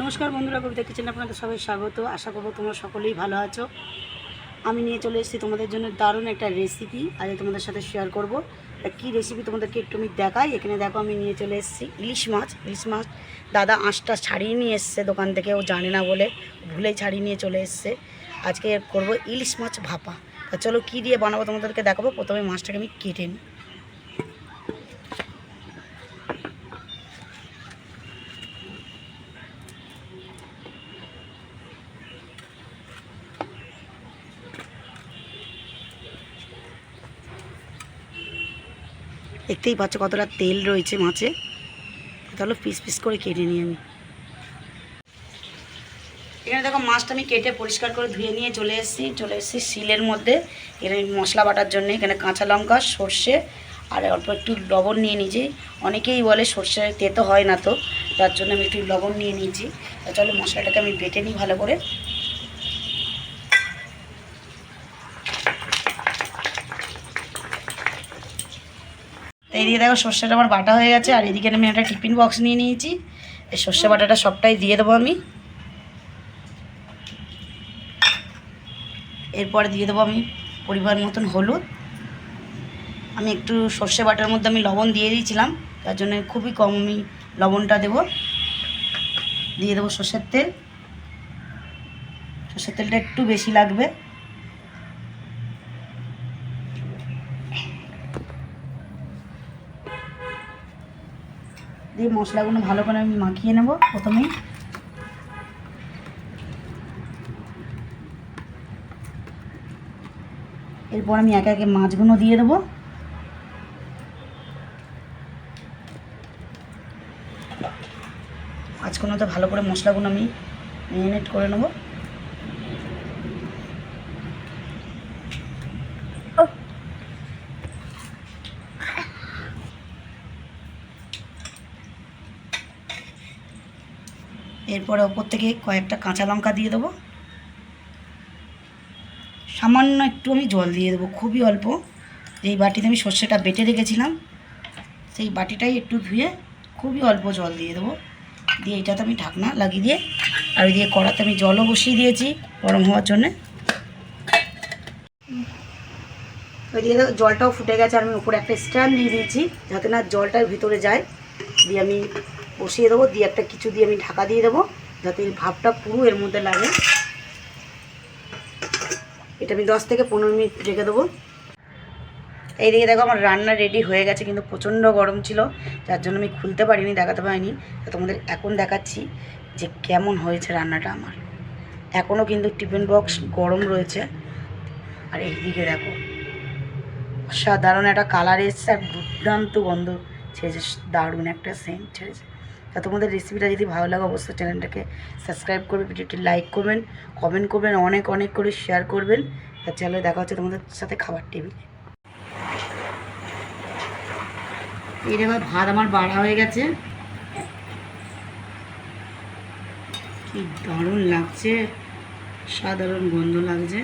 নমস্কার বন্ধুরা, কবিতা কিচেনে আপনাদের সবাই স্বাগত। আশা করব তোমরা সকলেই ভালো আছো। আমি নিয়ে চলে এসেছি তোমাদের জন্য দারুণ একটা রেসিপি আজ তোমাদের সাথে শেয়ার করব। তা কী রেসিপি তোমাদেরকে একটু আমি দেখাই? এখানে দেখো, আমি নিয়ে চলে এসেছি ইলিশ মাছ। ইলিশ মাছ দাদা আঁশটা ছাড়িয়ে নিয়ে এসছে দোকান থেকে, ও জানে না বলে ভুলে ছাড়িয়ে নিয়ে চলে এসছে। আজকে করব ইলিশ মাছ ভাপা। তা চলো কী দিয়ে বানাবো তোমাদেরকে দেখাবো? প্রথমে মাছটাকে আমি কেটে নিই। দেখতেই পাচ্ছ কতটা তেল রয়েছে মাছে। তাহলে পিস পিস করে কেটে নিই আমি। এখানে দেখো মাছটা আমি কেটে পরিষ্কার করে ধুয়ে নিয়ে চলে এসেছি। চলে এসেছি শিলের মধ্যে। এখানে মশলা বাটার জন্য এখানে কাঁচা লঙ্কা, সর্ষে আর অল্প একটু লবণ নিয়ে নিয়েছি। অনেকেই বলে সর্ষে তেতো হয় না তো, তার জন্য আমি একটু লবণ নিয়ে নিয়েছি। চলো মশলাটাকে আমি বেটে নিই ভালো করে। তো এইদিকে দেখো সর্ষেটা আমার বাটা হয়ে গেছে, আর এদিকে আমি একটা টিফিন বক্স নিয়ে নিয়েছি। এই সর্ষে বাটাটা সবটাই দিয়ে দেবো আমি। এরপরে দিয়ে দেবো আমি পরিমাণ মতন হলুদ। আমি একটু সর্ষে বাটার মধ্যে আমি লবণ দিয়ে দিয়েছিলাম, তার জন্য খুবই কম আমি লবণটা দেব। দিয়ে দেবো সর্ষের তেল। সর্ষের তেলটা একটু বেশি লাগবে। দিয়ে মশলাগুলো ভালো করে আমি মাখিয়ে নেব প্রথমেই। এরপর আমি একে একে মাছগুলো দিয়ে দেবো। মাছগুলো তো ভালো করে মশলাগুলো আমি মেরিনেট করে নেব। এরপরে ওপর থেকে কয়েকটা কাঁচা লঙ্কা দিয়ে দেবো। সামান্য একটু আমি জল দিয়ে দেবো, খুবই অল্প। এই বাটিতে আমি সর্ষেটা বেটে রেখেছিলাম। সেই বাটিটাই একটু ধুয়ে খুবই অল্প জল দিয়ে দেবো। দিয়ে এটাতে আমি ঢাকনা লাগিয়ে দিয়ে, আর দিয়ে কড়াতে আমি জলও বসিয়ে দিয়েছি গরম হওয়ার জন্যে। ওই দিয়ে জলটাও ফুটে গেছে, আর আমি উপরে একটা স্ট্যান্ড দিয়ে দিয়েছি যাতে না জলটার ভিতরে যায়। দিয়ে আমি বসিয়ে দেবো, দিয়ে একটা কিছু দিয়ে আমি ঢাকা দিয়ে দেবো, যাতে এই ভাবটা পুরো এর মধ্যে লাগে। এটা আমি দশ থেকে পনেরো মিনিট রেখে দেবো। এইদিকে দেখো আমার রান্না রেডি হয়ে গেছে, কিন্তু প্রচণ্ড গরম ছিল, যার জন্য আমি খুলতে পারিনি, দেখাতে পারিনি। তোমাদের এখন দেখাচ্ছি যে কেমন হয়েছে রান্নাটা আমার। এখনও কিন্তু টিফিন বক্স গরম রয়েছে। আর এইদিকে দেখো, অসাধারণ একটা কালার এসছে, আর দুর্দান্ত গন্ধ, ছেড়েছে, দারুণ একটা সেন্ট ছেড়েছে। তা তোমাদের রেসিপিটা যদি ভালো লাগে, অবশ্যই চ্যানেলটাকে সাবস্ক্রাইব করবে, ভিডিওটি লাইক করবেন কমেন্ট করবেন, অনেক অনেক করে শেয়ার করবেন। আর চ্যানেলে দেখা হচ্ছে তোমাদের সাথে খাবার টেবিলে এই দেখো, ভাত আমার বাড়া হয়ে গেছে। কি দারুণ লাগছে, সাধারণ গন্ধ লাগছে।